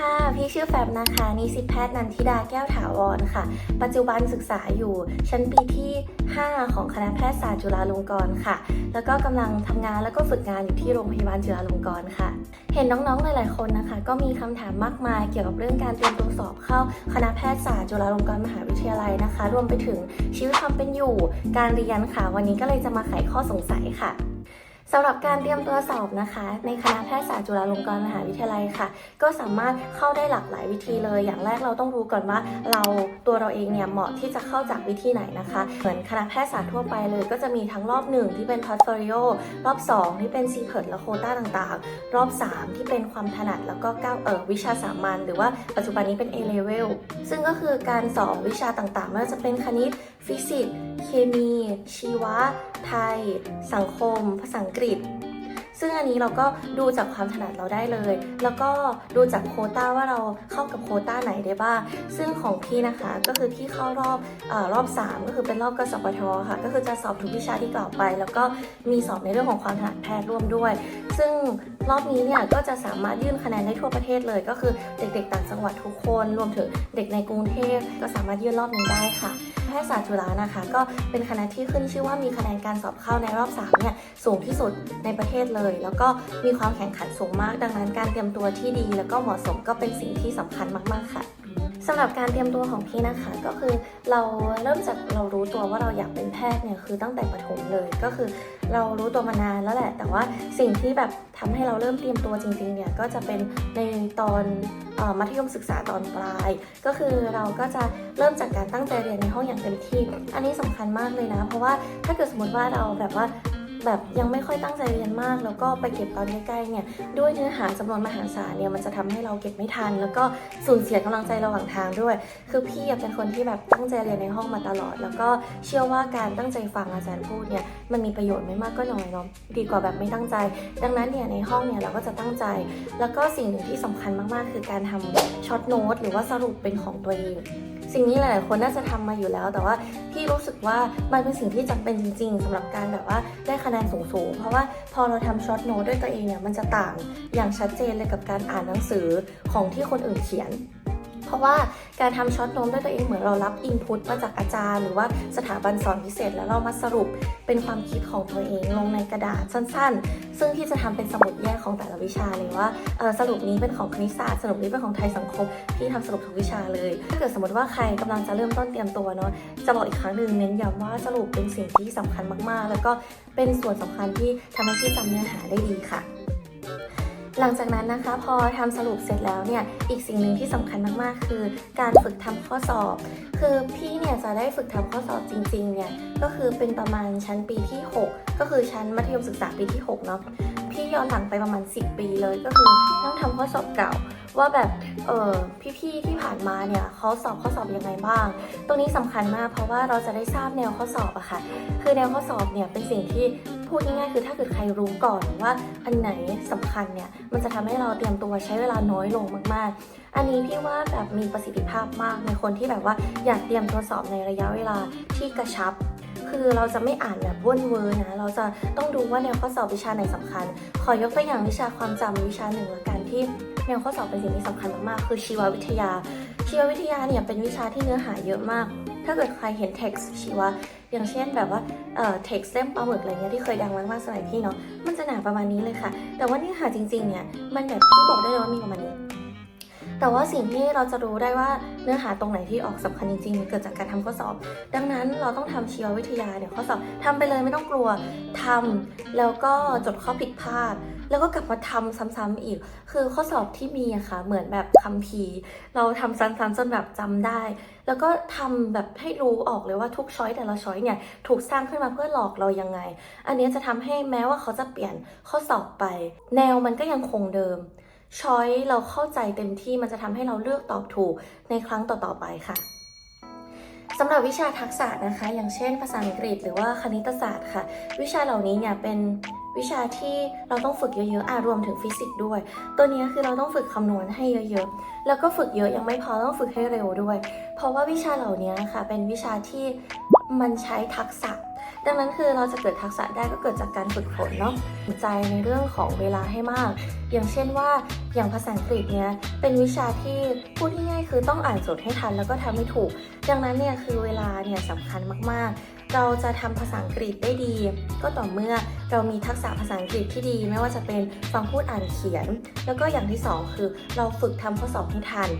ค่ะ พี่ชื่อแฟบนะคะ นิสิตแพทย์นันทิดาแก้วถาวรค่ะ ปัจจุบันศึกษาอยู่ชั้นปีที่ 5 ของคณะแพทยศาสตร์จุฬาลงกรณ์ค่ะ แล้วก็กำลังทำงานแล้วก็ฝึกงานอยู่ที่โรงพยาบาลจุฬาลงกรณ์ค่ะ เห็นน้องๆ หลายๆ คนนะคะ ก็มีคำถามมากมายเกี่ยวกับเรื่องการเตรียมตัวสอบเข้าคณะแพทยศาสตร์จุฬาลงกรณ์มหาวิทยาลัยนะคะ รวมไปถึงชีวิตความเป็นอยู่ การเรียนค่ะ วันนี้ก็เลยจะมาไขข้อสงสัยค่ะ สำหรับการเตรียมตัวสอบนะคะ ในคณะแพทยศาสตร์จุฬาลงกรณ์มหาวิทยาลัยค่ะ ก็สามารถเข้าได้หลากหลายวิธีเลย อย่างแรกเราต้องรู้ก่อนว่าเราตัวเราเองเนี่ยเหมาะที่จะเข้าจากวิธีไหนนะคะ เหมือนคณะแพทยศาสตร์ทั่วไปเลย ก็จะมีทั้งรอบหนึ่งที่เป็นพอร์ตโฟลิโอรอบ 2 ที่เป็นซีเพิร์ดและโคต้าต่างๆ รอบ 3 ที่เป็นความถนัดแล้วก็ก้าวเออวิชาสามัญหรือว่าปัจจุบันนี้เป็น A level ซึ่งก็คือการสอบวิชาต่างๆไม่ว่าจะเป็นคณิตฟิสิกส์ เคมี ชีวะ ไทย สังคม ภาษาอังกฤษ ซึ่งอันนี้เราก็ดูจากความถนัดเราได้เลย แล้วก็ดูจากโคต้าว่าเราเข้ากับโคต้าไหนได้บ้าง ซึ่งของพี่นะคะก็คือพี่เข้ารอบออรอบ 3 ก็คือเป็นรอบกสปทค่ะ ก็คือจะสอบทุกวิชาที่กล่าวไป แล้วก็มีสอบในเรื่องของความถนัดแพทย์ร่วมด้วย ซึ่งรอบนี้เนี่ยก็จะสามารถยื่นคะแนนได้ทั่วประเทศเลย ก็คือเด็กๆ ต่างจังหวัดทุกคน รวมถึงเด็กในกรุงเทพก็สามารถยื่นรอบนี้ได้ค่ะแพทยศาสตร์จุฬานะคะ ก็เป็นคณะที่ขึ้นชื่อว่ามีคะแนนการสอบเข้าในรอบ3เนี่ยสูงที่สุดในประเทศเลยแล้วก็มีความแข่งขันสูงมาก ดังนั้นการเตรียมตัวที่ดี แล้วก็เหมาะสมก็เป็นสิ่งที่สำคัญมาก ๆ ค่ะสำหรับการเตรียมตัวของพี่นะคะก็คือเราเริ่มจากเรารู้ตัวว่าเราอยากเป็นแพทย์เนี่ยคือตั้งแต่ประถมเลยก็คือ เรารู้ตัวมานานแล้วแหละ แต่ว่าสิ่งที่แบบทำให้เราเริ่มเตรียมตัวจริงๆเนี่ยก็จะเป็นในตอนเออมัธยมศึกษาตอนปลาย ก็คือเราก็จะเริ่มจากการตั้งใจเรียนในห้องอย่างเต็มที่ อันนี้สำคัญมากเลยนะ เพราะว่าถ้าเกิดสมมติว่าเราแบบว่า แบบยังไม่ค่อยตั้งใจเรียนมาก แล้วก็ไปเก็บตอนใกล้ๆเนี่ยด้วยเนื้อหาจำนวนมหาศาลเนี่ยมันจะทำให้เราเก็บไม่ทัน แล้วก็สูญเสียกำลังใจระหว่างทางด้วย คือพี่เป็นคนที่แบบตั้งใจเรียนในห้องมาตลอด แล้วก็เชื่อว่าการตั้งใจฟังอาจารย์พูดเนี่ยมันมีประโยชน์ไม่มากก็น้อยเนาะดีกว่าแบบไม่ตั้งใจ ดังนั้นเนี่ยในห้องเนี่ยเราก็จะตั้งใจ แล้วก็สิ่งหนึ่งที่สำคัญมากๆ คือการทำช็อตโน้ตหรือว่าสรุปเป็นของตัวเอง สิ่งนี้หลาย ๆ คนน่าจะทำมาอยู่แล้ว แต่ว่าพี่รู้สึกว่ามันเป็นสิ่งที่จำเป็นจริง ๆสำหรับการแบบว่าได้คะแนนสูง ๆ เพราะว่าพอเราทำช็อตโน้ตด้วยตัวเองเนี่ยมันจะต่างอย่างชัดเจนเลยกับการอ่านหนังสือของที่คนอื่นเขียน เพราะว่าการทำช็อตน้ตด้วยตัวเองเหมือนเรารับอินพุตมาจากอาจารย์ หรือว่าสถาบันสอนพิเศษ แล้วเรามาสรุปเป็นความคิดของตัวเองลงในกระดาษสั้น ๆ ซึ่งพี่จะทำเป็นสมุดแยกของแต่ละวิชาเลยว่าสรุปนี้เป็นของคณิตศาสตร์สรุปนี้เป็นของไทยสังคมพี่ทำสรุปทุกวิชาเลย ถ้าเกิดสมมติว่าใครกำลังจะเริ่มต้นเตรียมตัวเนาะจะบอกอีกครั้งหนึ่งเน้นย้ำว่าสรุปเป็นสิ่งที่สำคัญมากๆ แล้วก็เป็นส่วนสำคัญที่ทำให้พี่จำเนื้อหาได้ดีค่ะ หลังจากนั้นนะคะพอทำสรุปเสร็จแล้วเนี่ยอีกสิ่งหนึ่งที่สำคัญมากๆ คือ การฝึกทำข้อสอบ คือพี่เนี่ยจะได้ฝึกทำข้อสอบจริงๆเนี่ยก็คือเป็นประมาณชั้นปีที่ 6 ก็คือชั้นมัธยมศึกษาปีที่6เนาะพี่ย้อนหลังไปประมาณ 10 ปีเลยก็คือต้องทำข้อสอบเก่า ว่าแบบเออพี่ๆที่ผ่านมาเนี่ยเขาสอบข้อสอบยังไงบ้าง ตรงนี้สำคัญมากเพราะว่าเราจะได้ทราบแนวข้อสอบอะค่ะ คือแนวข้อสอบเนี่ยเป็นสิ่งที่พูดง่ายๆคือถ้าเกิดใครรู้ก่อนว่าอันไหนสำคัญเนี่ยมันจะทำให้เราเตรียมตัวใช้เวลาน้อยลงมากๆ อันนี้พี่ว่าแบบมีประสิทธิภาพมากในคนที่แบบว่าอยากเตรียมตัวสอบในระยะเวลาที่กระชับ คือเราจะไม่อ่านแบบว่นเวอร์นะ เราจะต้องดูว่าแนวข้อสอบวิชาไหนสำคัญ ขอยกตัวอย่างวิชาความจำวิชาหนึ่งละกันที่ แนวข้อสอบเป็นสิ่งที่สำคัญมากๆ คือชีววิทยา ชีววิทยาเนี่ยเป็นวิชาที่เนื้อหาเยอะมาก ถ้าเกิดใครเห็น text ชีวะ อย่างเช่นแบบว่าเอ่อ text เล่มปลาหมึกอะไรเงี้ยที่เคยดังมากๆสมัยพี่เนาะ มันจะหนาประมาณนี้เลยค่ะ แต่ว่าเนื้อหาจริงๆเนี่ยมันแบบพี่บอกได้เลยว่ามีประมาณนี้ แต่ว่าสิ่งที่เราจะรู้ได้ว่าเนื้อหาตรงไหนที่ออกสำคัญจริงๆเกิดจากการทำข้อสอบ ดังนั้นเราต้องทำชีววิทยาเนี่ยข้อสอบทำไปเลยไม่ต้องกลัวทำแล้วก็จดข้อผิดพลาดแล้วก็กลับมาทำซ้ำๆอีก คือข้อสอบที่มีอะค่ะ เหมือนแบบคัมภีร์ เราทำซ้ำๆจนแบบจำได้ แล้วก็ทำแบบให้รู้ออกเลยว่าทุกช้อยแต่ละช้อยเนี่ยถูกสร้างขึ้นมาเพื่อหลอกเรายังไง อันนี้จะทำให้แม้ว่าเขาจะเปลี่ยนข้อสอบไป แนวมันก็ยังคงเดิม ช้อยเราเข้าใจเต็มที่มันจะทำให้เราเลือกตอบถูกในครั้งต่อๆไปค่ะสำหรับวิชาทักษะนะคะ อย่างเช่น ภาษาอังกฤษหรือว่าคณิตศาสตร์ค่ะ วิชาเหล่านี้เนี่ยเป็นวิชาที่เราต้องฝึกเยอะๆอะรวมถึงฟิสิกส์ด้วย ตัวนี้คือเราต้องฝึกคำนวณให้เยอะๆ แล้วก็ฝึกเยอะยังไม่พอต้องฝึกให้เร็วด้วย เพราะว่าวิชาเหล่านี้ค่ะเป็นวิชาที่มันใช้ทักษะ ดังนั้นคือเราจะเกิดทักษะได้ก็เกิดจากการฝึกฝนเนาะสนใจในเรื่องของเวลาให้มาก อย่างเช่นว่าอย่างภาษาอังกฤษเนี่ยเป็นวิชาที่พูดง่ายๆคือต้องอ่านโจทย์ให้ทันแล้วก็ทำให้ถูก ดังนั้นเนี่ยคือเวลาเนี่ยสำคัญมากๆ เราจะทำภาษาอังกฤษได้ดี ก็ต่อเมื่อเรามีทักษะภาษาอังกฤษที่ดี ไม่ว่าจะเป็นฟังพูดอ่านเขียน แล้วก็อย่างที่สองคือเราฝึกทำข้อสอบให้ทัน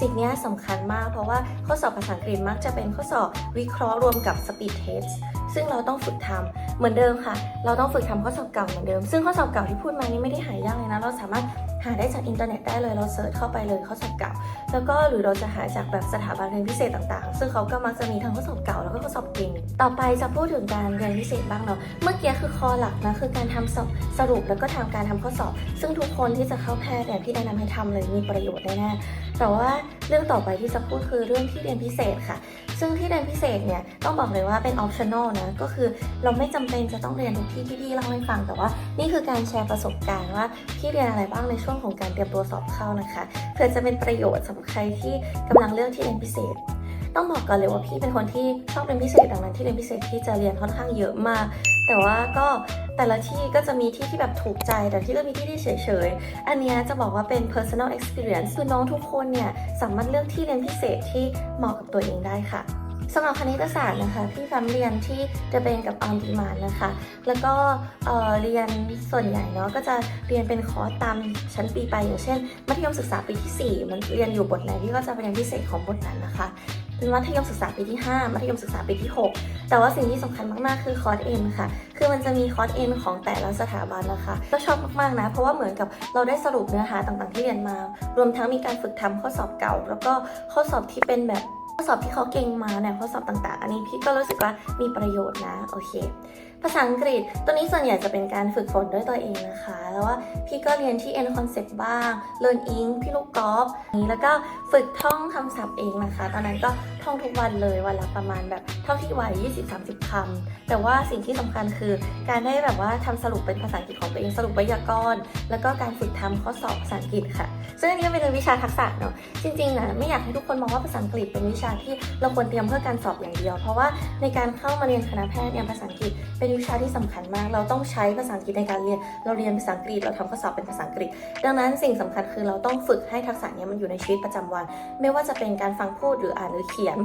สิ่งนี้สำคัญมากเพราะว่าข้อสอบภาษาอังกฤษมักจะเป็นข้อสอบวิเคราะห์รวมกับ speed test ซึ่งเราต้องฝึกทำเหมือนเดิมค่ะ เราต้องฝึกทำข้อสอบเก่าเหมือนเดิม ซึ่งข้อสอบเก่าที่พูดมานี่ไม่ได้หายากเลยนะ เราสามารถหาได้จากอินเทอร์เน็ตได้เลยเราเซิร์ชเข้าไปเลยข้อสอบเก่า แล้วก็หรือเราจะหาจากแบบสถาบันเรียนพิเศษต่างๆ ซึ่งเขาก็มักจะมีทั้งข้อสอบเก่าแล้วก็ข้อสอบเก่ง ต่อไปจะพูดถึงการเรียนพิเศษบ้างเนาะ เมื่อกี้คือคอหลักนะคือการทำสอบสรุปแล้วก็ทำการทำข้อสอบ ซึ่งทุกคนที่จะเข้าแพทย์เนี่ยพี่แนะนำให้ทำเลยมีประโยชน์แน่ๆแต่ว่าเรื่องต่อไปที่จะพูดคือเรื่องที่เรียนพิเศษค่ะ ซึ่งที่เรียนพิเศษเนี่ยต้องบอกเลยว่าเป็น optional นะก็คือเราไม่จำเป็นจะต้องเรียนทุกที่ที่พี่เล่าให้ฟังแต่ว่า นี่คือการแชร์ประสบการณ์ว่าพี่เรียนอะไรบ้างในช่วงของการเตรียมตัวสอบเข้านะคะเพื่อจะเป็นประโยชน์สำหรับใครที่กำลังเลือกที่เรียนพิเศษต้องบอกก่อนเลยว่าพี่เป็นคนที่ชอบเรียนพิเศษดังนั้นที่เรียนพิเศษที่จะเรียนค่อนข้างเยอะมาก แต่ว่าก็แต่ละที่ก็จะมีที่ที่แบบถูกใจ แต่ที่ก็มีที่ที่เฉยๆ อันนี้จะบอกว่าเป็น personal experience คือน้องทุกคนเนี่ยสามารถเลือกที่เรียนพิเศษที่เหมาะกับตัวเองได้ค่ะ สำหรับคณิตศาสตร์นะคะพี่ฟัมเรียนที่จะเป็นกับ on demand นะคะ แล้วก็เรียนส่วนใหญ่เนาะก็จะเรียนเป็นคอร์สตามชั้นปีไปอย่างเช่น มัธยมศึกษาปีที่ 4 มันเรียนอยู่บทไหนพี่ก็จะไปเรียนพิเศษของบทนั้นนะคะเป็นมัธยมศึกษาปีที่ 5 มัธยมศึกษาปีที่ 6 แต่ว่าสิ่งที่สำคัญมาก ๆ คือคอร์สเอ็นค่ะ คือมันจะมีคอร์สเอ็นของแต่ละสถาบันนะคะ ก็ชอบมาก ๆ นะ เพราะว่าเหมือนกับเราได้สรุปเนื้อหาต่าง ๆ ที่เรียนมา รวมทั้งมีการฝึกทำข้อสอบเก่า แล้วก็ข้อสอบที่เป็นแบบ ข้อสอบที่เขาเก่งมาเนี่ยข้อสอบต่างๆ อันนี้พี่ก็รู้สึกว่ามีประโยชน์นะ โอเค ภาษาอังกฤษ ตัวนี้ส่วนใหญ่จะเป็นการฝึกฝนด้วยตัวเองนะคะ แล้วว่าพี่ก็เรียนที่ N Concept บ้าง Learn Ink พี่ลูกกอล์ฟนี้แล้วก็ฝึกท่องคำศัพท์เองนะคะ ตอนนั้นก็ท่องทุกวันเลยวันละประมาณแบบเท่าที่ไหว20-30 คำ แต่ว่าสิ่งที่สำคัญคือการได้แบบว่าทำสรุปเป็นภาษาอังกฤษของตัวเองสรุปไวยากรณ์ แล้วก็การฝึกทำข้อสอบภาษาอังกฤษค่ะ ซึ่งอันนี้ก็เป็นวิชาทักษะเนาะ จริงๆนะไม่อยากให้ทุกคนมองว่าภาษาอังกฤษเป็นวิชาที่เราควรเตรียมเพื่อการสอบอย่างเดียว เพราะว่าในการเข้ามาเรียนคณะแพทย์เนี่ยภาษาอังกฤษเป็นวิชาที่สำคัญมาก เราต้องใช้ภาษาอังกฤษในการเรียน เราเรียนภาษาอังกฤษ เราทำข้อสอบเป็นภาษาอังกฤษ ดังนั้นสิ่งสำคัญคือเราต้องฝึกให้ทักษะนี้มันอยู่ในชีวิตประจำวัน ไม่ว่าจะเป็นการฟังพูดหรืออ่านหรือเขียน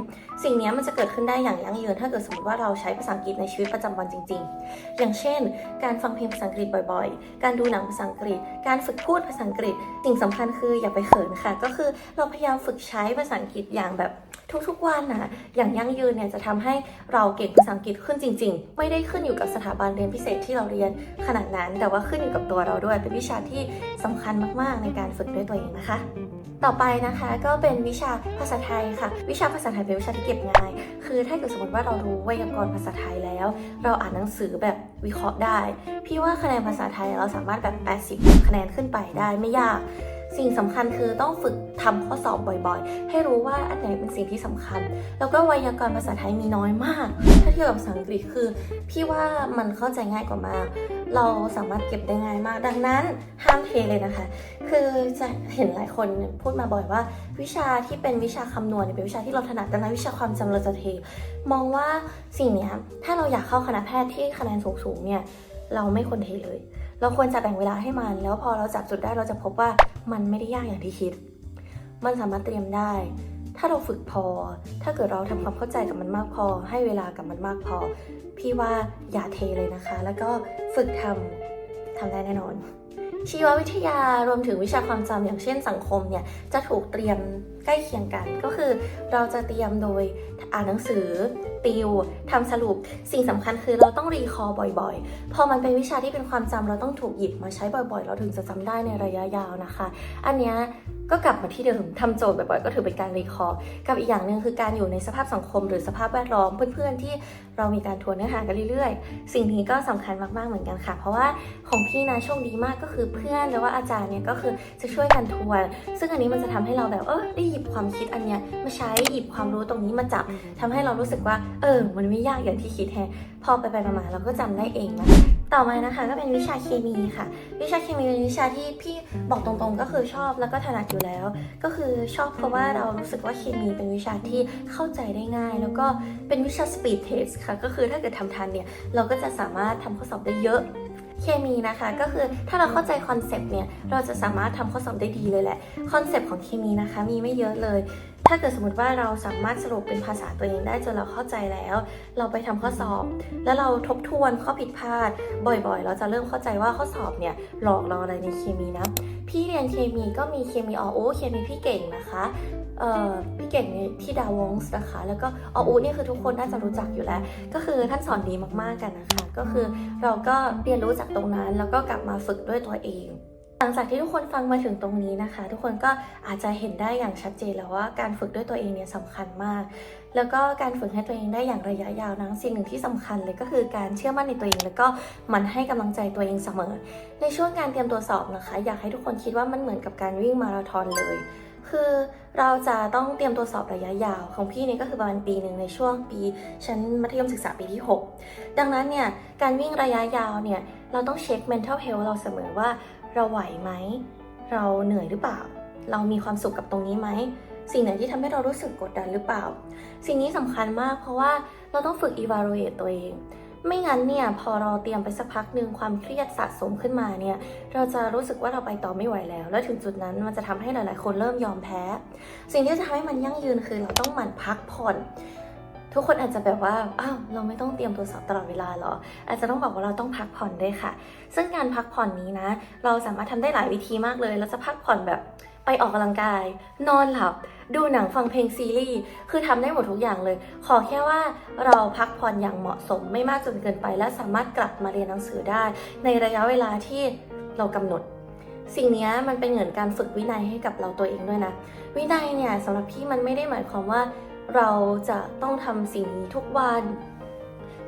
สิ่งนี้มันจะเกิดขึ้นได้อย่างยั่งยืน ถ้าเกิดสมมติว่าเราใช้ภาษาอังกฤษในชีวิตประจำวันจริง ๆ อย่างเช่น การฟังเพลงภาษาอังกฤษบ่อยๆ การดูหนังภาษาอังกฤษ การฝึกพูดภาษาอังกฤษ สิ่งสำคัญคืออย่าไปเขินค่ะ ก็คือเราพยายามฝึกใช้ภาษาอังกฤษอย่างแบบทุกๆวันนะอย่างยั่งยืนเนี่ยจะทำให้เราเก่งภาษาอังกฤษขึ้นจริง ๆ ไม่ได้ขึ้นอยู่กับสถาบันเรียนพิเศษที่เราเรียนขนาดนั้น แต่ว่าขึ้นอยู่กับตัวเราด้วย เป็นวิชาที่สำคัญมากๆ ในการฝึกด้วยตัวเองนะคะ ต่อไปนะคะก็เป็นวิชาภาษาไทยค่ะ วิชาภาษาไทยเป็นวิชาที่เก็บง่าย คือถ้าเกิดสมมติว่าเรารู้ไวยากรณ์ภาษาไทยแล้ว เราอ่านหนังสือแบบวิเคราะห์ได้ พี่ว่าคะแนนภาษาไทยเราสามารถแบบ 80 คะแนนขึ้นไปได้ไม่ยาก สิ่งสำคัญคือต้องฝึกทำข้อสอบบ่อยๆ ให้รู้ว่าอันไหนเป็นสิ่งที่สำคัญ แล้วก็ไวยากรณ์ภาษาไทยมีน้อยมาก ถ้าเทียบกับภาษาอังกฤษคือ พี่ว่ามันเข้าใจง่ายกว่ามาก เราสามารถเก็บได้ง่ายมาก ดังนั้นห้ามเทเลยนะคะ คือจะเห็นหลายคนพูดมาบ่อยว่า วิชาที่เป็นวิชาคำนวณเนี่ยเป็นวิชาที่เราถนัดดังนั้นวิชาความจำเราจะเท มองว่าสิ่งนี้ถ้าเราอยากเข้าคณะแพทย์ที่คะแนนสูงๆเนี่ยเราไม่ควรเทเลย เราควรจะแบ่งเวลาให้มัน แล้วพอเราจับจุดได้เราจะพบว่ามันไม่ได้ยากอย่างที่คิด มันสามารถเตรียมได้ ถ้าเราฝึกพอ ถ้าเกิดเราทำความเข้าใจกับมันมากพอ ให้เวลากับมันมากพอ พี่ว่าอย่าเทเลยนะคะ แล้วก็ฝึกทำทำได้แน่นอน ชีววิทยารวมถึงวิชาความจำอย่างเช่นสังคมเนี่ยจะถูกเตรียมใกล้เคียงกัน ก็คือเราจะเตรียมโดยอ่านหนังสือติวทำสรุป สิ่งสำคัญคือเราต้องรีคอร์บ่อยๆ พอมันเป็นวิชาที่เป็นความจำเราต้องถูกหยิบมาใช้บ่อยๆ เราถึงจะจำได้ในระยะยาวนะคะ อันเนี้ยก็กลับมาที่เดิมทำโจทย์บ่อยๆ ก็ถือเป็นการรีคอร์กับอีกอย่างหนึ่งคือการอยู่ในสภาพสังคม หรือสภาพแวดล้อมเพื่อนๆที่ เรามีการทวนเนื้อหากันเรื่อยๆ สิ่งนี้ก็สำคัญมากๆเหมือนกันค่ะ เพราะว่าของพี่นะโชคดีมากก็คือเพื่อนหรือว่าอาจารย์เนี่ยก็คือจะช่วยกันทวน ซึ่งอันนี้มันจะทำให้เราแบบเออได้หยิบความคิดอันเนี้ยมาใช้หยิบความรู้ตรงนี้มาจับทำให้เรารู้สึกว่าเออมันไม่ยากอย่างที่คิดแฮะพอไปไปมาเราก็จำได้เองนะต่อมานะคะก็เป็นวิชาเคมีค่ะ วิชาเคมีเป็นวิชาที่พี่บอกตรงๆก็คือชอบแล้วก็ถนัดอยู่แล้ว ก็คือชอบเพราะว่าเรารู้สึกว่าเคมีเป็นวิชาที่เข้าใจได้ง่าย แล้วก็เป็นวิชา speed test ค่ะก็คือถ้าเกิดทำทันเนี่ยเราก็จะสามารถทำข้อสอบได้เยอะเคมีนะคะก็คือถ้าเราเข้าใจคอนเซปต์เนี่ยเราจะสามารถทำข้อสอบได้ดีเลยแหละคอนเซปต์ของเคมีนะคะมีไม่เยอะเลย ถ้าเกิดสมมติว่าเราสามารถสรุปเป็นภาษาตัวเองได้จนเราเข้าใจแล้ว เราไปทำข้อสอบ แล้วเราทบทวนข้อผิดพลาด บ่อยๆ เราจะเริ่มเข้าใจว่าข้อสอบเนี่ยหลอกเราอะไรในเคมีนะพี่เรียนเคมีก็มีเคมีออโอเคมีพี่เก่งนะคะ พี่เก่งที่ดาวงส์นะคะ แล้วก็ออูเนี่ยคือทุกคนน่าจะรู้จักอยู่แล้ว ก็คือท่านสอนดีมากๆกันนะคะ ก็คือเราก็เรียนรู้จากตรงนั้น แล้วก็กลับมาฝึกด้วยตัวเอง หลังจากที่ทุกคนฟังมาถึงตรงนี้นะคะ ทุกคนก็อาจจะเห็นได้อย่างชัดเจนแล้วว่าการฝึกด้วยตัวเองเนี่ยสำคัญมาก แล้วก็การฝึกให้ตัวเองได้อย่างระยะยาวนะสิ่งหนึ่งที่สำคัญเลยก็คือการเชื่อมั่นในตัวเอง แล้วก็มันให้กำลังใจตัวเองเสมอ ในช่วงการเตรียมตัวสอบนะคะ อยากให้ทุกคนคิดว่ามันเหมือนกับการวิ่งมาราธอนเลย คือเราจะต้องเตรียมตัวสอบระยะยาว ของพี่นี่ก็คือประมาณปีหนึ่งในช่วงปีชั้นมัธยมศึกษาปีที่ 6 ดังนั้นเนี่ยการวิ่งระยะยาวเนี่ยเราต้องเช็ค mental health เราเสมอว่าเราไหวไหม เราเหนื่อยหรือเปล่า เรามีความสุขกับตรงนี้ไหม สิ่งไหนที่ทำให้เรารู้สึกกดดันหรือเปล่า สิ่งนี้สำคัญมากเพราะว่าเราต้องฝึก evaluate ตัวเอง ไม่งั้นเนี่ยพอเราเตรียมไปสักพักหนึ่งความเครียดสะสมขึ้นมาเนี่ยเราจะรู้สึกว่าเราไปต่อไม่ไหวแล้ว แล้วถึงจุดนั้นมันจะทำให้หลาย ๆ คนเริ่มยอมแพ้ สิ่งที่จะทำให้มันยั่งยืนคือเราต้องหมั่นพักผ่อนทุกคนอาจจะแบบว่า อ้าว เราไม่ต้องเตรียมตัวสอบตลอดเวลาหรอ อาจจะต้องบอกว่าเราต้องพักผ่อนด้วยค่ะ ซึ่งการพักผ่อนนี้นะ เราสามารถทำได้หลายวิธีมากเลย เราจะพักผ่อนแบบไปออกกำลังกาย นอนหลับ ดูหนังฟังเพลงซีรีส์คือทำได้หมดทุกอย่างเลย ขอแค่ว่าเราพักผ่อนอย่างเหมาะสมไม่มากจนเกินไป และสามารถกลับมาเรียนหนังสือได้ ในระยะเวลาที่เรากำหนด สิ่งนี้มันเป็นเหมือนการฝึกวินัยให้กับเราตัวเองด้วยนะ วินัยเนี่ยสำหรับพี่มันไม่ได้หมายความว่าเราจะต้องทำสิ่งนี้ทุกวัน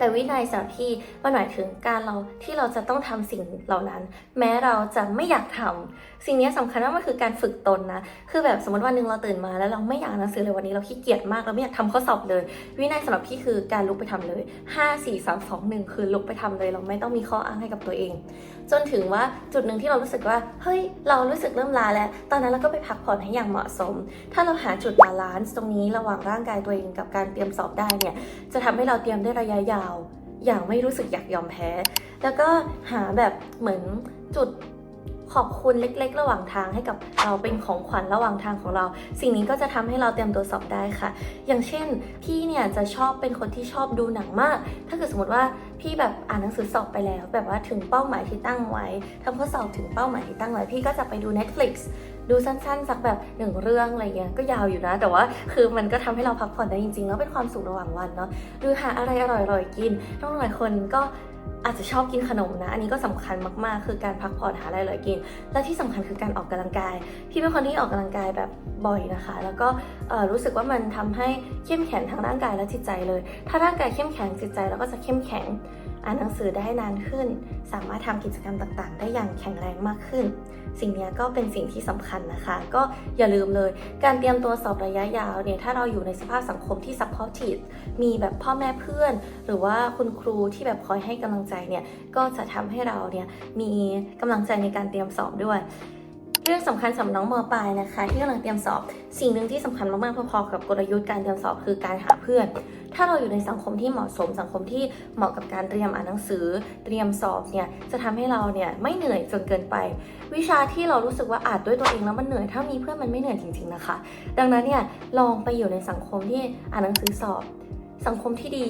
แต่วินัยสำหรับพี่มันหมายถึงการเราที่เราจะต้องทำสิ่งเหล่านั้น แม้เราจะไม่อยากทำสิ่งนี้สำคัญมากมันคือการฝึกตนนะคือแบบสมมติวันหนึ่งเราตื่นมาแล้วเราไม่อยากนหนังสือเลยวันนี้เราขี้เกียจมากเราไม่อยากทำข้อสอบเลย วินัยสำหรับพี่คือการลุกไปทำเลย 5 4 3 2 1 คือลุกไปทำเลย เราไม่ต้องมีข้ออ้างให้กับตัวเอง จนถึงว่าจุดหนึ่งที่เรารู้สึกว่าเฮ้ยเรารู้สึกเริ่มลาแล้ว ตอนนั้นเราก็ไปพักผ่อนให้อย่างเหมาะสม ถ้าเราหาจุดบาลานซ์ตรงนี้ระหว่างร่างกายตัวเองกับการเตรียมสอบได้เนี่ยจะทำให้เราเตรียมได้ระยะยาวอย่างไม่รู้สึกอยากยอมแพ้ แล้วก็หาแบบเหมือนจุดขอบคุณเล็ก ๆ ระหว่างทางให้กับเราเป็นของขวัญระหว่างทางของเรา สิ่งนี้ก็จะทำให้เราเตรียมตัวสอบได้ค่ะ อย่างเช่น พี่เนี่ยจะชอบเป็นคนที่ชอบดูหนังมาก ถ้าเกิดสมมติว่าพี่แบบอ่านหนังสือสอบไปแล้ว แบบว่าถึงเป้าหมายที่ตั้งไว้ทำข้อสอบถึงเป้าหมายที่ตั้งไว้ พี่ก็จะไปดู Netflix ดูสั้นๆ สักแบบหนึ่งเรื่องอะไรเงี้ยก็ยาวอยู่นะ แต่ว่าคือมันก็ทำให้เราพักผ่อนได้จริงๆ แล้วเป็นความสุขระหว่างวันเนาะหรือหาอะไรอร่อยๆกินน้องหลายคนก็อาจจะชอบกินขนมนะ อันนี้ก็สำคัญมากๆ คือการพักผ่อนหาอะไรอร่อยกิน และที่สำคัญคือการออกกำลังกาย พี่เป็นคนที่ออกกำลังกายแบบบ่อยนะคะ แล้วก็รู้สึกว่ามันทำให้เข้มแข็งทั้งร่างกายและจิตใจเลย ถ้าร่างกายเข้มแข็งจิตใจเราก็จะเข้มแข็ง อ่านหนังสือได้นานขึ้น สามารถทำกิจกรรมต่างๆ ได้อย่างแข็งแรงมากขึ้น สิ่งนี้ก็เป็นสิ่งที่สำคัญนะคะ ก็อย่าลืมเลย การเตรียมตัวสอบระยะยาวเนี่ยถ้าเราอยู่ในสภาพสังคมที่ supportive มีแบบพ่อแม่เพื่อน หรือว่าคุณครูที่แบบคอยให้กำลังใจเนี่ยก็จะทำให้เราเนี่ยมีกำลังใจในการเตรียมสอบด้วยเรื่องสำคัญสำหรับน้องมปลายนะคะ ที่กำลังเตรียมสอบ สิ่งหนึ่งที่สำคัญมากๆพอๆกับกลยุทธ์การเตรียมสอบคือการหาเพื่อน ถ้าเราอยู่ในสังคมที่เหมาะสม สังคมที่เหมาะกับการเตรียมอ่านหนังสือ เตรียมสอบเนี่ยจะทำให้เราเนี่ยไม่เหนื่อยจนเกินไป วิชาที่เรารู้สึกว่าอ่านด้วยตัวเองแล้วมันเหนื่อยถ้ามีเพื่อนมันไม่เหนื่อยจริง ๆนะคะ ดังนั้นเนี่ยลองไปอยู่ในสังคมที่อ่านหนังสือสอบ สังคมที่ดี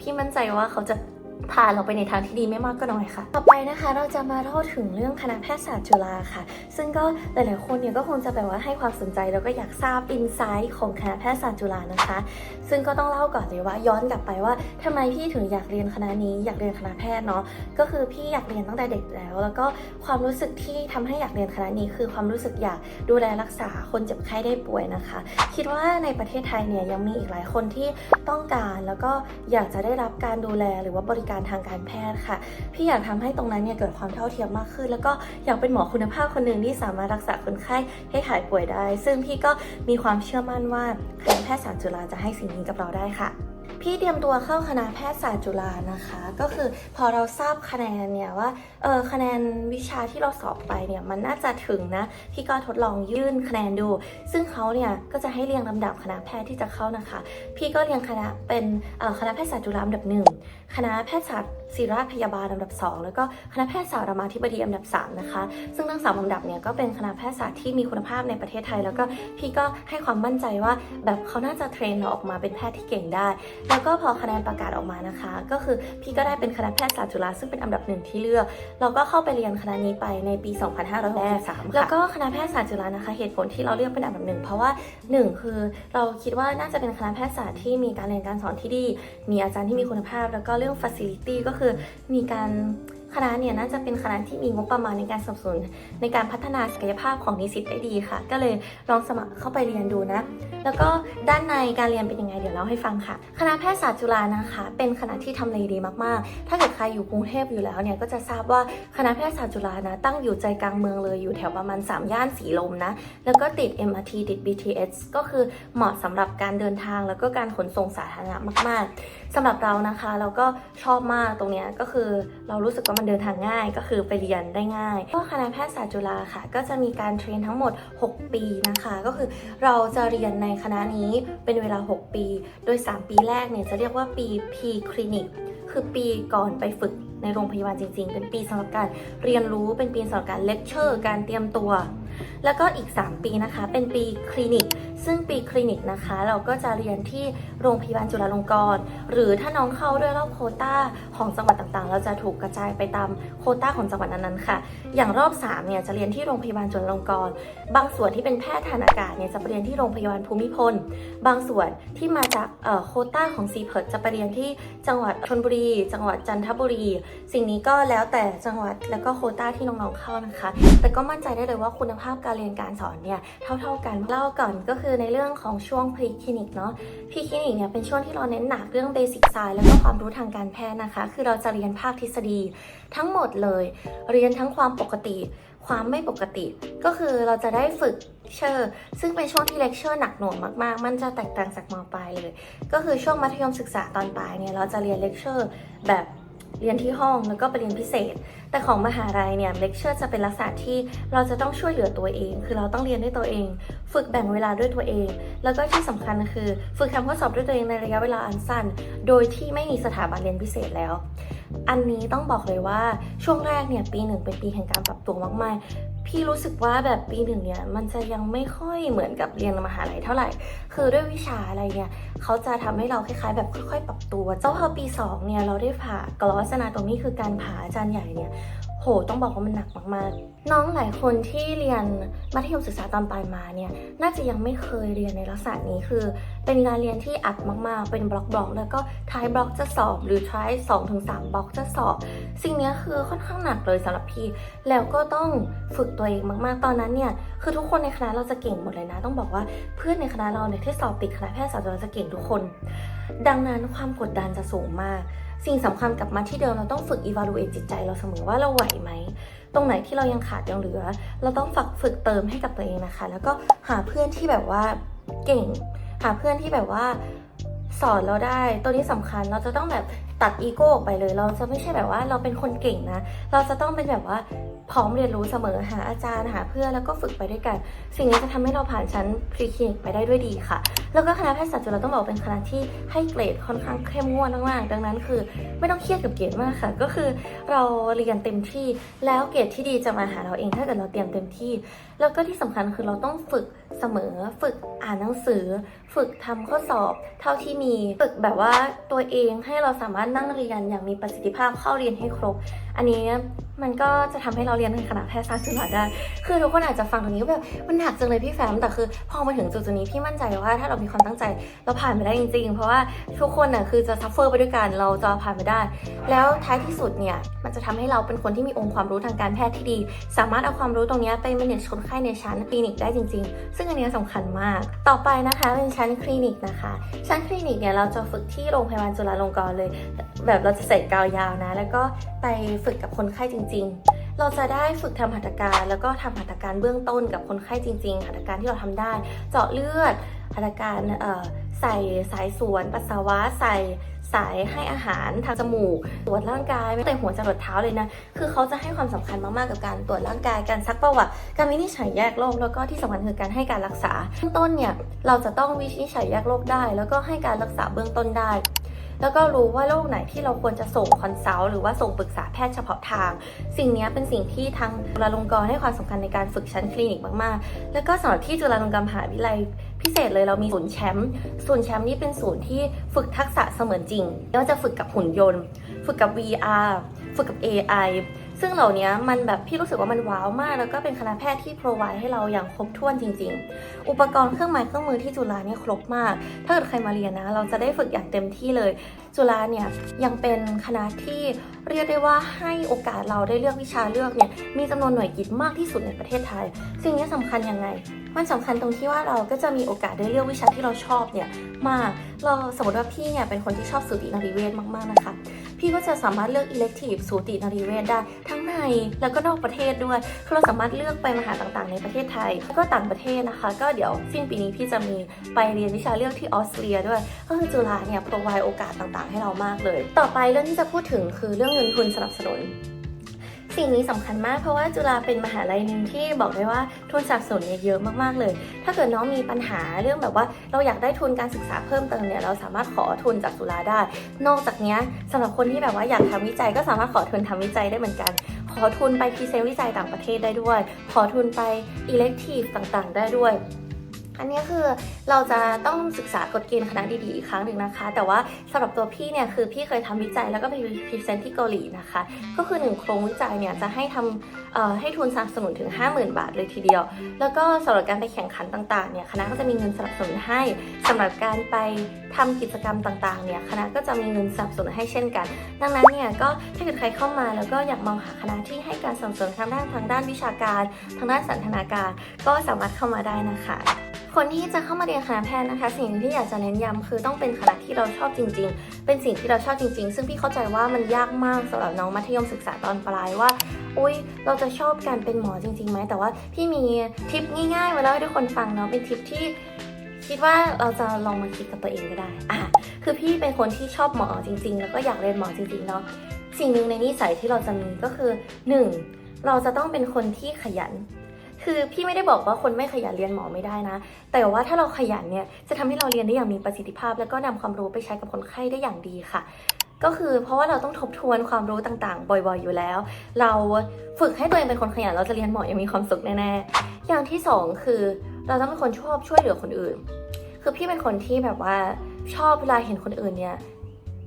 พี่มั่นใจว่าเขาจะ พาเราไปในทางที่ดีไม่มากก็น้อยค่ะ ต่อไปนะคะเราจะมาเล่าถึงเรื่องคณะแพทยศาสตร์จุฬาค่ะ ซึ่งก็หลายๆคนเนี่ยก็คงจะแบบว่าให้ความสนใจแล้วก็อยากทราบอินไซต์ของคณะแพทยศาสตร์จุฬานะคะ ซึ่งก็ต้องเล่าก่อนเลยว่าย้อนกลับไปว่าทำไมพี่ถึงอยากเรียนคณะนี้อยากเรียนคณะแพทย์เนาะก็คือพี่อยากเรียนตั้งแต่เด็กแล้ว แล้วก็ความรู้สึกที่ทำให้อยากเรียนคณะนี้ คือความรู้สึกอยากดูแลรักษาคนเจ็บไข้ได้ป่วยนะคะ คิดว่าในประเทศไทยเนี่ยยังมีอีกหลายคนที่ต้องการแล้วก็อยากจะได้รับการดูแลหรือว่าบริการทางการแพทย์ค่ะ พี่อยากทำให้ตรงนั้นเนี่ยเกิดความเท่าเทียมมากขึ้น แล้วก็อยากเป็นหมอคุณภาพคนหนึ่งที่สามารถรักษาคนไข้ให้หายป่วยได้ ซึ่งพี่ก็มีความเชื่อมั่นว่าคณะแพทยศาสตร์จุฬาจะให้สิ่งนี้กับเราได้ค่ะ พี่เตรียมตัวเข้าคณะแพทยศาสตร์จุฬานะคะ ก็คือพอเราทราบคะแนนเนี่ยว่าเออคะแนนวิชาที่เราสอบไปเนี่ยมันน่าจะถึงนะพี่ก็ทดลองยื่นคะแนนดู ซึ่งเขาเนี่ยก็จะให้เรียงลำดับคณะแพทย์ที่จะเข้านะคะ พี่ก็เรียงคณะเป็นคณะแพทยศาสตร์จุฬาอันดับหนึ่งคณะแพทยศาสตร์ศิริราชพยาบาลอันดับ 2 แล้วก็คณะแพทยศาสตร์รามาธิบดีอันดับ 3 นะคะ ซึ่งทั้งสามลำดับเนี่ยก็เป็นคณะแพทยศาสตร์ที่มีคุณภาพในประเทศไทย แล้วก็พี่ก็ให้ความมั่นใจว่าแบบเขาน่าจะเทรนเราออกมาเป็นแพทย์ที่เก่งได้แล้วก็พอคะแนนประกาศออกมานะคะ ก็คือพี่ก็ได้เป็นคณะแพทยศาสตร์จุฬาซึ่งเป็นอันดับหนึ่งที่เลือก เราก็เข้าไปเรียนคณะนี้ไปในปี 2563แล้วก็คณะแพทยศาสตร์จุฬานะคะ เหตุผลที่เราเลือกเป็นอันดับหนึ่งเพราะว่าหนึ่งคือเราคิดว่าน่าจะเป็นคณะแพทยศาสตร์ที่มีการเรียนการสอนที่ดี มีอาจารย์ที่มีคุณภาพ แล้วก็เรื่องฟัสซิลิตี้ก็คือมีการ คณะเนี่ยน่าจะเป็นคณะที่มีงบประมาณในการสนับสนุนในการพัฒนาศักยภาพของนิสิตได้ดีค่ะ ก็เลยลองสมัครเข้าไปเรียนดูนะ แล้วก็ด้านในการเรียนเป็นยังไงเดี๋ยวเล่าให้ฟังค่ะ คณะแพทยศาสตร์จุฬานะคะ เป็นคณะที่ทำเลดีมากๆ ถ้าเกิดใครอยู่กรุงเทพอยู่แล้วเนี่ยก็จะทราบว่าคณะแพทยศาสตร์จุฬานะตั้งอยู่ใจกลางเมืองเลยอยู่แถวประมาณ 3 ย่านสีลมนะ แล้วก็ติด MRT ติด BTS ก็คือเหมาะสำหรับการเดินทางแล้วก็การขนส่งสาธารณะมาก ๆสำหรับเรานะคะ เราก็ชอบมากตรงนี้ก็คือเรารู้สึกว่ามันเดินทางง่าย ก็คือไปเรียนได้ง่ายก็คณะแพทยศาสตร์จุฬาค่ะ ก็จะมีการเทรนทั้งหมด 6 ปีนะคะ ก็คือเราจะเรียนในคณะนี้เป็นเวลา 6 ปี โดย 3 ปีแรกเนี่ยจะเรียกว่าปี P คลินิก คือปีก่อนไปฝึกในโรงพยาบาลจริงๆ เป็นปีสำหรับการเรียนรู้ เป็นปีสำหรับการเลคเชอร์ การเตรียมตัว แล้วก็อีก 3 ปีนะคะ เป็นปีคลินิก ซึ่งปีคลินิกนะคะ เราก็จะเรียนที่โรงพยาบาลจุฬาลงกรณ์ หรือถ้าน้องเข้าด้วยรอบโคต้าของจังหวัดต่างๆ เราจะถูกกระจายไปตามโคต้าของจังหวัดนั้นๆค่ะ อย่างรอบ3เนี่ยจะเรียนที่โรงพยาบาลจุฬาลงกรณ์ บางส่วนที่เป็นแพทย์ทางอากาศเนี่ยจะไปเรียนที่โรงพยาบาลภูมิพล บางส่วนที่มาจากเอ่อโคต้าของซีเพิร์จะไปเรียนที่จังหวัดชลบุรีจังหวัดจันทบุรี สิ่งนี้ก็แล้วแต่จังหวัดแล้วก็โคต้าที่น้องๆเข้านะคะ แต่ก็มั่นใจได้เลยว่าคุณภาพการเรียนการสอนเนี่ยเท่า ๆกันเล่าก่อนก็คือในเรื่องของช่วงพรีคลินิกเนาะพรีคลินิกเนี่ยเป็นช่วงที่เราเน้นหนักเรื่องเบสิกไซน์แล้วก็ความรู้ทางการแพทย์นะคะ คือเราจะเรียนภาคทฤษฎีทั้งหมดเลย เรียนทั้งความปกติ ความไม่ปกติ ก็คือเราจะได้ฝึกเชอร์ซึ่งเป็นช่วงที่เลคเชอร์หนักหน่วงมากๆ มันจะแตกต่างจากมปลายเลย ก็คือช่วงมัธยมศึกษาตอนปลายเนี่ยเราจะเรียนเลคเชอร์แบบ เรียนที่ห้องแล้วก็ไปเรียนพิเศษ แต่ของมหาลัยเนี่ยเลคเชอร์จะเป็นลักษณะที่เราจะต้องช่วยเหลือตัวเอง คือเราต้องเรียนด้วยตัวเอง ฝึกแบ่งเวลาด้วยตัวเอง แล้วก็ที่สำคัญคือ ฝึกทำข้อสอบด้วยตัวเองในระยะเวลาอันสั้น โดยที่ไม่มีสถาบันเรียนพิเศษแล้ว อันนี้ต้องบอกเลยว่าช่วงแรกเนี่ยปีหนึ่งเป็นปีแห่งการปรับตัวมากๆ พี่รู้สึกว่าแบบปีหนึ่งเนี่ยมันจะยังไม่ค่อยเหมือนกับเรียนมหาลัยเท่าไหร่ คือด้วยวิชาอะไรเนี่ยเขาจะทำให้เราคล้ายๆ แบบค่อยๆ ปรับตัว เจ้าพอปี2เนี่ยเราได้ผ่ากลอสนาตรงนี้คือการผ่าอาจารย์ใหญ่เนี่ย ต้องบอกว่ามันหนักมากๆ น้องหลายคนที่เรียนมัธยมศึกษาตอนปลายมาเนี่ยน่าจะยังไม่เคยเรียนในลักษณะนี้คือ เป็นการเรียนที่อัดมากๆ เป็นบล็อกบล็อกๆแล้วก็ท้ายบล็อกจะสอบ หรือท้าย2-3ถึงบล็อกจะสอบ สิ่งนี้คือค่อนข้างหนักเลยสำหรับพี่ แล้วก็ต้องฝึกตัวเองมากๆ ตอนนั้นเนี่ยคือทุกคนในคณะเราจะเก่งหมดเลยนะ ต้องบอกว่าเพื่อนในคณะเราเนี่ยที่สอบติดคณะแพทยศาสตร์เราจะเก่งทุกคน ดังนั้นความกดดันจะสูงมาก สิ่งสำคัญกลับมาที่เดิมเราต้องฝึก evaluate จิตใจเราเสมอว่าเราไหวไหม ตรงไหนที่เรายังขาดยังเหลือ เราต้องฝึกฝึกเติมให้กับตัวเองนะคะ แล้วก็หาเพื่อนที่แบบว่าเก่ง หาเพื่อนที่แบบว่า สอนเราได้ ตัวนี้สำคัญเราจะต้องแบบตัดอีโก้ออกไปเลย เราจะไม่ใช่แบบว่าเราเป็นคนเก่งนะ เราจะต้องเป็นแบบว่าพร้อมเรียนรู้เสมอหาอาจารย์หาเพื่อนแล้วก็ฝึกไปด้วยกัน สิ่งนี้จะทำให้เราผ่านชั้นพรีคลินิกไปได้ด้วยดีค่ะ แล้วก็คณะแพทยศาสตร์จุฬาต้องบอกว่าเป็นคณะที่ให้เกรดค่อนข้างเข้มงวดมากๆดังนั้นคือ ไม่ต้องเครียดกับเกรดมากค่ะ ก็คือเราเรียนเต็มที่แล้วเกรดที่ดีจะมาหาเราเองถ้าเกิดเราเตรียมเต็มที่ แล้วก็ที่สำคัญคือเราต้องฝึกเสมอ ฝึกอ่านหนังสือ ฝึกทำข้อสอบ เท่าที่มี ฝึกแบบว่าตัวเองให้เราสามารถนั่งเรียนอย่างมีประสิทธิภาพเข้าเรียนให้ครบ อันนี้มันก็จะทำให้เราเรียนในคณะแพทยศาสตร์จุฬาได้ คือทุกคนอาจจะฟังตรงนี้แบบมันหนักจังเลยพี่แฟม แต่คือพอมาถึงจุดนี้พี่มั่นใจว่าถ้าเรามีความตั้งใจเราผ่านไปได้จริง ๆ เพราะว่าทุกคนน่ะคือจะซัฟเฟอร์ไปด้วยกันเราจะผ่านไปได้ แล้วท้ายที่สุดเนี่ยมันจะทำให้เราเป็นคนที่มีองค์ความรู้ทางการแพทย์ที่ดี สามารถเอาความรู้ตรงนี้ไป manage คนไข้ในชั้นคลินิกได้จริง ๆ ซึ่งอันนี้ยสำคัญมาก ต่อไปนะคะเป็นชั้นคลินิกนะคะ ชั้นคลินิกเนี่ยเราจะฝึกที่โรงพยาบาลจุฬาลงกรณ์เลย แบบเราจะใส่กาวยาวนะ แล้วก็ไปฝึกกับคนไข้จริง ๆ เราจะได้ฝึกทำหัตถการแล้วก็ทำหัตถการเบื้องต้นกับคนไข้จริง ๆ หัตถการที่เราทำได้ เจาะเลือดหัตถการใส่สายสวนปัสสาวะใส่สายให้อาหารทางจมูก ตรวจร่างกายไม่แต่หัวจรดเท้าเลยนะ คือเขาจะให้ความสำคัญมากๆกับการตรวจร่างกายการซักประวัติ การวินิจฉัยแยกโรคแล้วก็ที่สำคัญคือการให้การรักษาเบื้องต้นเนี่ยเราจะต้องวินิจฉัยแยกโรคได้ แล้วก็ให้การรักษาเบื้องต้นได้ แล้วก็รู้ว่าโรคไหนที่เราควรจะส่งคอนซัลท์หรือว่าส่งปรึกษาแพทย์เฉพาะทาง สิ่งนี้เป็นสิ่งที่ทางจุฬาลงกรณ์ให้ความสำคัญในการฝึกชั้นคลินิกมากๆ แล้วก็สำหรับที่จุฬาลงกรณ์มหาวิทยาลัยพิเศษเลยเรามีศูนย์แชมป์ศูนย์แชมป์นี่เป็นศูนย์ที่ฝึกทักษะเสมือนจริงแล้วจะฝึกกับหุ่นยนต์ ฝึกกับ VR ฝึกกับ AI ซึ่งเหล่านี้มันแบบพี่รู้สึกว่ามันว้าวมาก แล้วก็เป็นคณะแพทย์ที่ provide ให้เราอย่างครบถ้วนจริง ๆ อุปกรณ์เครื่องไม้เครื่องมือที่จุฬาเนี่ยครบมาก ถ้าเกิดใครมาเรียนนะ เราจะได้ฝึกอย่างเต็มที่เลย จุฬาเนี่ยยังเป็นคณะที่เรียกได้ว่าให้โอกาสเราได้เลือกวิชาเลือกเนี่ยมีจำนวนหน่วยกิตมากที่สุดในประเทศไทย สิ่งนี้สำคัญยังไง มันสำคัญตรงที่ว่าเราก็จะมีโอกาสได้เลือกวิชาที่เราชอบเนี่ยมากเราสมมติว่าพี่เนี่ยเป็นคนที่ชอบสูตินรีเวชมากๆนะคะพี่ก็จะสามารถเลือก elective สูตินรีเวชได้ทั้งในแล้วก็นอกประเทศด้วยคือเราสามารถเลือกไปมหาต่างๆ ในประเทศไทยแล้วก็ต่างประเทศนะคะ ก็เดี๋ยวสิ้นปีนี้พี่จะมีไปเรียนวิชาเลือกที่ออสเตรียด้วยก็คือจุฬาเนี่ย provide โอกาสต่างให้เรามากเลย ต่อไปเรื่องที่จะพูดถึงคือเรื่องเงินทุนสนับสนุนสิ่งนี้สำคัญมากเพราะว่าจุฬาเป็นมหาลัยหนึ่งที่บอกได้ว่าทุนสนับสนุนเยอะมากๆเลย ถ้าเกิดน้องมีปัญหาเรื่องแบบว่าเราอยากได้ทุนการศึกษาเพิ่มเติมเนี่ยเราสามารถขอทุนจากจุฬาได้ นอกจากนี้ยสำหรับคนที่แบบว่าอยากทำวิจัยก็สามารถขอทุนทำวิจัยได้เหมือนกัน ขอทุนไปพรีเซนต์วิจัยต่างประเทศได้ด้วย ขอทุนไป elective ต่างๆ ได้ด้วย อันนี้คือเราจะต้องศึกษากฎเกณฑ์คณะดีๆอีกครั้งหนึ่งนะคะ แต่ว่าสำหรับตัวพี่เนี่ยคือพี่เคยทำวิจัยแล้วก็ไปพรีเซนต์ที่เกาหลีนะคะ ก็คือหนึ่งโครงวิจัยเนี่ยจะให้ทำให้ทุนสนับสนุนถึง 50,000 บาทเลยทีเดียว แล้วก็สำหรับการไปแข่งขันต่างๆเนี่ยคณะก็จะมีเงินสนับสนุนให้สำหรับการไปทำกิจกรรมต่างๆเนี่ยคณะก็จะมีเงินสนับสนุนให้เช่นกัน ดังนั้นเนี่ยก็ถ้าเกิดใครเข้ามาแล้วก็อยากมองหาคณะที่ให้การสนับสนุนทางด้านทางด้านวิชาการ ทางด้านสันทนาการ ก็สามารถเข้ามาได้นะคะ คนที่จะเข้ามาเรียนคณะแพทย์นะคะ สิ่งที่อยากจะเน้นย้ำคือต้องเป็นคณะที่เราชอบจริง ๆ เป็นสิ่งที่เราชอบจริง ๆ ซึ่งพี่เข้าใจว่ามันยากมากสำหรับน้องมัธยมศึกษาตอนปลายว่าอุ้ยเราจะชอบการเป็นหมอจริงๆไหมแต่ว่าพี่มีทิปง่ายๆมาเล่าให้ทุกคนฟังเนาะเป็นทิปที่คิดว่าเราจะลองมาคิดกับตัวเองก็ได้อะคือพี่เป็นคนที่ชอบหมอจริง ๆ แล้วก็อยากเรียนหมอจริงๆเนาะสิ่งหนึ่งในนิสัยที่เราจะมีก็คือหนึ่งเราจะต้องเป็นคนที่ขยัน คือพี่ไม่ได้บอกว่าคนไม่ขยันเรียนหมอไม่ได้นะ แต่ว่าถ้าเราขยันเนี่ยจะทำให้เราเรียนได้อย่างมีประสิทธิภาพ แล้วก็นำความรู้ไปใช้กับคนไข้ได้อย่างดีค่ะ ก็คือเพราะว่าเราต้องทบทวนความรู้ต่างๆ บ่อย ๆ อยู่แล้ว เราฝึกให้ตัวเองเป็นคนขยันเราจะเรียนหมออย่างมีความสุขแน่ๆอย่างที่สองคือ เราต้องเป็นคนชอบช่วยเหลือคนอื่น คือพี่เป็นคนที่แบบว่าชอบเวลาเห็นคนอื่นเนี่ย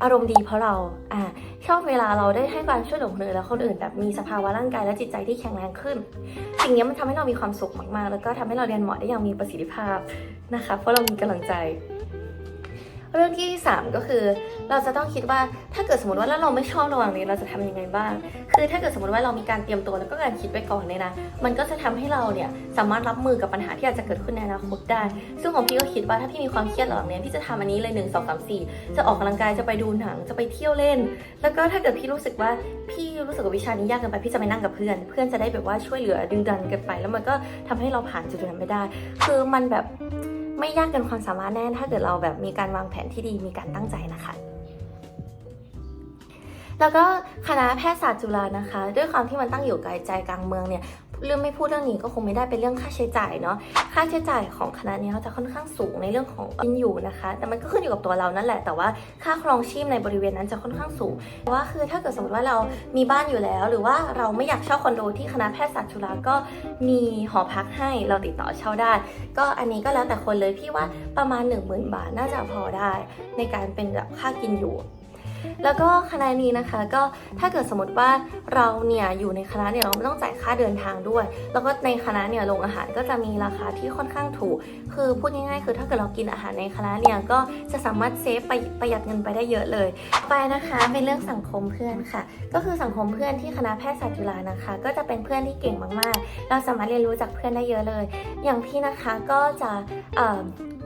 อารมณ์ดีเพราะเราอ่าชอบเวลาเราได้ให้การช่วยเหลือคนอื่นแล้วคนอื่นแบบมีสภาวะร่างกายและจิตใจที่แข็งแรงขึ้น สิ่งนี้มันทำให้เรามีความสุขมากๆ แล้วก็ทำให้เราเรียนหมอได้อย่างมีประสิทธิภาพนะคะ เพราะเรามีกำลังใจ เรื่องที่ 3 ก็คือ เราจะต้องคิดว่าถ้าเกิดสมมติว่าแล้วเราไม่ชอบระหว่างนี้เราจะทำยังไงบ้าง คือถ้าเกิดสมมติว่าเรามีการเตรียมตัวแล้วก็การคิดไว้ก่อนเนี่ยนะมันก็จะทำให้เราเนี่ยสามารถรับมือกับปัญหาที่อาจจะเกิดขึ้นในอนาคตได้ ซึ่งของพี่ก็คิดว่าถ้าพี่มีความเครียดระหว่างนี้พี่จะทำอันนี้เลยหนึ่งสองสามสี่จะออกกำลังกายจะไปดูหนังจะไปเที่ยวเล่น แล้วก็ถ้าเกิดพี่รู้สึกว่าพี่รู้สึกว่าวิชานี้ยากเกินไปพี่จะไปนั่งกับเพื่อน เพื่อนจะได้แบบว่าช่วยเหลือดึงดันกันไป แล้วมันก็ทำให้เราผ่านจุดนั้นไปได้ คือมันแบบ ไม่ยากเกินความสามารถแน่ถ้าเกิดเราแบบมีการวางแผนที่ดีมีการตั้งใจนะคะ แล้วก็คณะแพทยศาสตร์จุฬานะคะ ด้วยความที่มันตั้งอยู่ไกลใจกลางเมืองเนี่ยเรื่องไม่พูดเรื่องนี้ก็คงไม่ได้เป็นเรื่องค่าใช้จ่ายเนาะค่าใช้จ่ายของคณะนี้เราจะค่อนข้างสูงในเรื่องของกินอยู่นะคะ แต่มันก็ขึ้นอยู่กับตัวเรานั่นแหละแต่ว่าค่าครองชีพในบริเวณนั้นจะค่อนข้างสูงว่าคือถ้าเกิดสมมติว่าเรามีบ้านอยู่แล้ว หรือว่าเราไม่อยากเช่าคอนโดที่คณะแพทยศาสตร์จุฬาก็มีหอพักให้เราติดต่อเช่าได้ ก็อันนี้ก็แล้วแต่คนเลยพี่ว่าประมาณ 1 0,000 บาทน่าจะพอได้ ในการเป็นแบบค่ากินอยู่ แล้วก็คณะนี้นะคะก็ถ้าเกิดสมมติว่าเราเนี่ยอยู่ในคณะเนี่ยเราไม่ต้องจ่ายค่าเดินทางด้วย แล้วก็ในคณะเนี่ยโรงอาหารก็จะมีราคาที่ค่อนข้างถูก คือพูดง่ายๆ คือถ้าเกิดเรากินอาหารในคณะเนี่ยก็จะสามารถเซฟไปประหยัดเงินไปได้เยอะเลย ไปนะคะเป็นเรื่องสังคมเพื่อนค่ะ ก็คือสังคมเพื่อนที่คณะแพทยศาสตร์จุฬานะคะ ก็จะเป็นเพื่อนที่เก่งมากๆ เราสามารถเรียนรู้จากเพื่อนได้เยอะเลย อย่างพี่นะคะก็จะ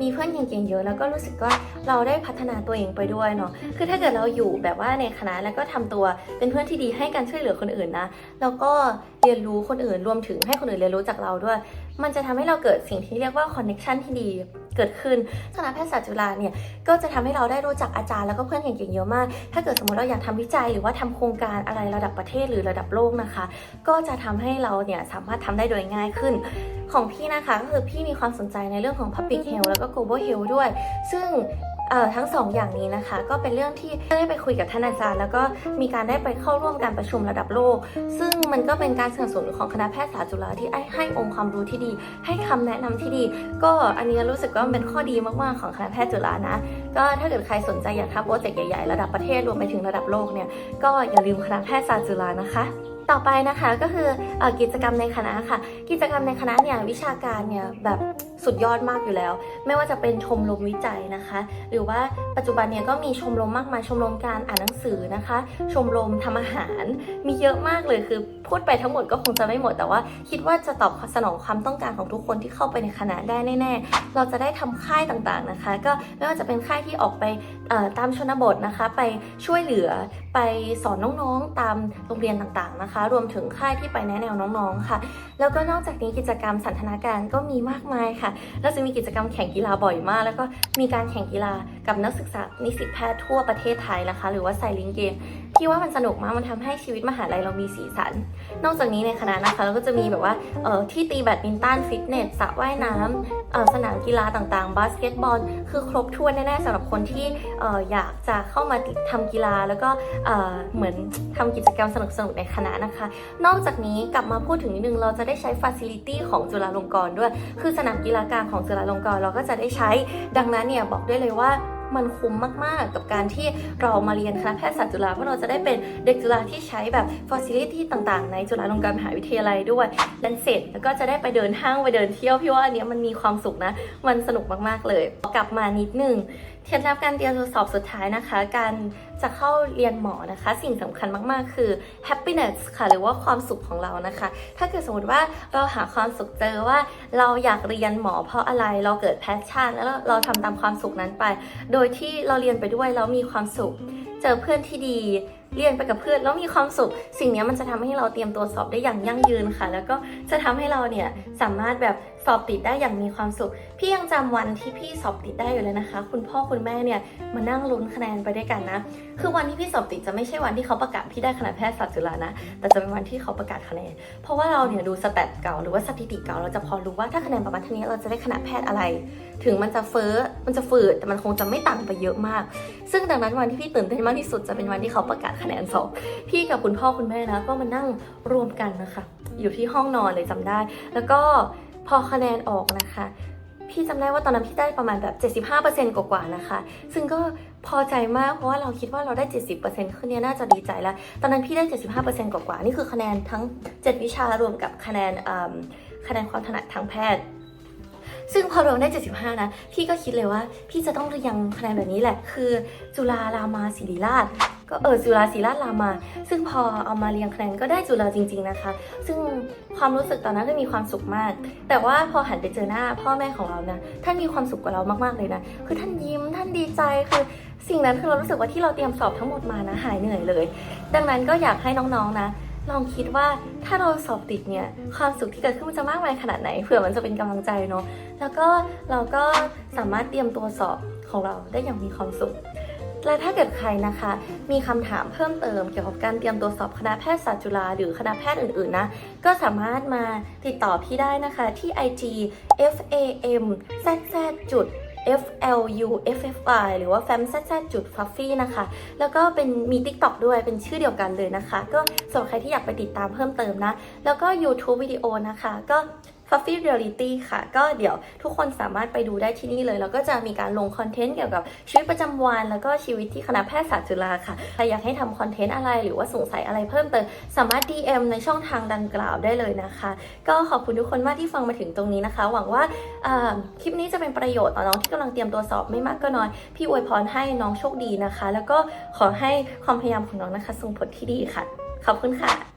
มีเพื่อนเก่งๆเยอะแล้วก็รู้สึกว่าเราได้พัฒนาตัวเองไปด้วยเนาะคือถ้าเกิดเราอยู่แบบว่าในคณะแล้วก็ทำตัวเป็นเพื่อนที่ดีให้การช่วยเหลือคนอื่นนะแล้วก็ เรียนรู้คนอื่นรวมถึงให้คนอื่นเรียนรู้จากเราด้วย มันจะทำให้เราเกิดสิ่งที่เรียกว่าคอนเน็ชันที่ดีเกิดขึ้นคณะแพทยศาสตร์จุฬาเนี่ยก็จะทำให้เราได้รู้จักอาจารย์แล้วก็เพื่อนเก่งๆเยอะมาก ถ้าเกิดสมมติเราอยากทำวิจัยหรือว่าทำโครงการอะไรระดับประเทศหรือระดับโลกนะคะ ก็จะทำให้เราเนี่ยสามารถทำได้โดยง่ายขึ้น ของพี่นะคะก็คือพี่มีความสนใจในเรื่องของ Public Health แล้วก็ Global Health ด้วย ซึ่ง ทั้งสองอย่างนี้นะคะ ก็เป็นเรื่องที่ได้ไปคุยกับท่านอาจารย์ แล้วก็มีการได้ไปเข้าร่วมการประชุมระดับโลก ซึ่งมันก็เป็นการสนับสนุนของคณะแพทยศาสตร์จุฬาที่ให้องค์ความรู้ที่ดี ให้คำแนะนำที่ดี ก็อันนี้รู้สึกว่าเป็นข้อดีมากๆของคณะแพทย์จุฬานะ ก็ถ้าเกิดใครสนใจอยากทำโปรเจกต์ใหญ่ๆระดับประเทศรวมไปถึงระดับโลกเนี่ยก็อย่าลืมคณะแพทยศาสตร์จุฬานะคะ ต่อไปนะคะก็คืออกิจกรรมในคณะค่ะ กิจกรรมในคณะเนี่ยวิชาการเนี่ยแบบสุดยอดมากอยู่แล้ว ไม่ว่าจะเป็นชมรมวิจัยนะคะ หรือว่าปัจจุบันเนี่ยก็มีชมรมมากมายชมรมการอ่านหนังสือนะคะ ชมรมทำอาหารมีเยอะมากเลยคือพูดไปทั้งหมดก็คงจะไม่หมด แต่ว่าคิดว่าจะตอบสนองความต้องการของทุกคนที่เข้าไปในคณะได้แน่ๆ เราจะได้ทำค่ายต่างๆนะคะ ก็ไม่ว่าจะเป็นค่ายที่ออกไปตามชนบทนะคะ ไปช่วยเหลือไปสอนน้องๆตามโรงเรียนต่างๆนะคะรวมถึงค่ายที่ไปแนะแนวน้องๆค่ะ แล้วก็นอกจากนี้กิจกรรมสันทนาการก็มีมากมายค่ะเราจะมีกิจกรรมแข่งกีฬาบ่อยมาก แล้วก็มีการแข่งกีฬา กับนักศึกษานิสิตแพทย์ทั่วประเทศไทยนะคะ หรือว่าไซลิงเกมพี่ว่ามันสนุกมากมันทำให้ชีวิตมหาลัยเรามีสีสัน นอกจากนี้ในคณะนะคะเราก็จะมีแบบว่าเออที่ตีแบดมินตันฟิตเนสสระว่ายน้ำสนามกีฬาต่างๆ บาสเกตบอล คือครบถ้วนแน่ๆสำหรับคนที่อออยากจะเข้ามาทำกีฬาแล้วก็เอ่อเหมือนทำกิจกรรมสนุกๆในคณะนะคะ นอกจากนี้กลับมาพูดถึงนิดนึงเราจะได้ใช้ฟ a ซิลิตี้ของจุฬาลงกรณ์ด้วย คือสนามกีฬากลางของจุฬาลงกรณ์เราก็จะได้ใช้ดังนั้นเนี่ยบอกได้เลยว่า มันคุ้มมากๆ กับการที่เรามาเรียนคณะแพทยศาสตร์จุฬาเพราะเราจะได้เป็นเด็กจุฬาที่ใช้แบบฟอสซิลิตี้ต่างๆ ในจุฬาลงกรณ์มหาวิทยาลัยด้วยและเสร็จแล้วก็จะได้ไปเดินห้างไปเดินเที่ยวพี่ว่าอันเนี้ยมันมีความสุขนะ มันสนุกมากๆเลย กลับมานิดนึง เคล็ดลับการเตรียมตัวสอบสุดท้ายนะคะ การจะเข้าเรียนหมอนะคะ สิ่งสำคัญมากๆ คือ happiness ค่ะหรือว่าความสุขของเรานะคะ ถ้าเกิดสมมติว่าเราหาความสุขเจอว่าเราอยากเรียนหมอเพราะอะไรเราเกิดแพชชั่น แล้วเราเราทำตามความสุขนั้นไป โดยที่เราเรียนไปด้วยแล้วมีความสุข เจอเพื่อนที่ดีเรียนไปกับเพื่อนแล้วมีความสุข สิ่งนี้มันจะทำให้เราเตรียมตัวสอบได้อย่างยั่งยืนค่ะ แล้วก็จะทำให้เราเนี่ยสามารถแบบสอบติดได้อย่างมีความสุข พี่ยังจำวันที่พี่สอบติดได้อยู่เลยนะคะ คุณพ่อคุณแม่เนี่ยมานั่งลุ้นคะแนนไปด้วยกันนะ คือวันที่พี่สอบติดจะไม่ใช่วันที่เขาประกาศพี่ได้คณะแพทยศาสตร์จุฬานะ แต่จะเป็นวันที่เขาประกาศคะแนน เพราะว่าเราเนี่ยดูสแตทเก่าหรือว่าสถิติเก่าเราจะพอรู้ว่าถ้าคะแนนประมาณเท่านี้เราจะได้คณะแพทย์อะไร ถึงมันจะเฟ้อ มันจะฝืดแต่มันคงจะไม่ต่างไปเยอะมาก ซึ่งดังนั้นวันที่พี่ตื่นเต้นมากที่สุดจะเป็นวันที่เขาประกาศคะแนนสอบพี่กับคุณพ่อคุณแม่นะก็มานั่งรวมกันนะคะ อยู่ที่ห้องนอนเลยจำได้ แล้วก็พอคะแนนออกนะคะ พี่จำได้ว่าตอนนั้นพี่ได้ประมาณแบบ 75%กว่าๆนะคะ ซึ่งก็พอใจมากเพราะว่าเราคิดว่าเราได้ 70%ขึ้นเนี่ยน่าจะดีใจแล้ว ตอนนั้นพี่ได้ 75%กว่าๆนี่คือคะแนนทั้ง 7 วิชารวมกับคะแนนคะแนนความถนัดทางแพทย์ ซึ่งพอรวมได้ 75 นะ พี่ก็คิดเลยว่า พี่จะต้องเรียงคะแนนแบบนี้แหละ คือจุฬารามาศิริราช ก็เออจุฬาศิริราชรามา ซึ่งพอเอามาเรียงคะแนนก็ได้จุฬาจริง ๆนะคะ ซึ่งความรู้สึกตอนนั้นก็มีความสุขมาก แต่ว่าพอหันไปเจอหน้าพ่อแม่ของเรานะท่านมีความสุขกว่าเรามากๆเลยนะ คือท่านยิ้มท่านดีใจคือสิ่งนั้นคือเรารู้สึกว่าที่เราเตรียมสอบทั้งหมดมานะหายเหนื่อยเลย ดังนั้นก็อยากให้น้องๆนะ ลองคิดว่าถ้าเราสอบติดเนี่ยความสุขที่เกิดขึ้นมันจะมากมายขนาดไหนเผื่อมันจะเป็นกำลังใจเนาะแล้วก็เราก็สามารถเตรียมตัวสอบของเราได้อย่างมีความสุข และถ้าเกิดใครนะคะ มีคำถามเพิ่มเติมเกี่ยวกับการเตรียมตัวสอบคณะแพทยศาสตร์จุฬาหรือคณะแพทย์อื่นๆนะก็สามารถมาติดต่อพี่ได้นะคะที่ IG fam zz จุด flu ffy หรือว่า fam zz จุด fuffy นะคะ แล้วก็เป็นมี TikTok ด้วยเป็นชื่อเดียวกันเลยนะคะ ก็สำหรับใครที่อยากไปติดตามเพิ่มเติมนะ แล้วก็ YouTube วิดีโอนะคะ ก็ Fuffy Reality ค่ะ ก็เดี๋ยวทุกคนสามารถไปดูได้ที่นี่เลย แล้วก็จะมีการลงคอนเทนต์เกี่ยวกับชีวิตประจำวัน แล้วก็ชีวิตที่คณะแพทยศาสตร์จุฬาค่ะใครอยากให้ทำคอนเทนต์อะไรหรือว่าสงสัยอะไรเพิ่มเติม สามารถ DM ในช่องทางดังกล่าวได้เลยนะคะ ก็ขอบคุณทุกคนมากที่ฟังมาถึงตรงนี้นะคะ หวังว่าอ่าคลิปนี้จะเป็นประโยชน์ต่อน้องที่กำลังเตรียมตัวสอบไม่มากก็น้อย พี่อวยพรให้น้องโชคดีนะคะ แล้วก็ขอให้ความพยายามของน้องนะคะส่งผลที่ดีค่ะ ขอบคุณค่ะ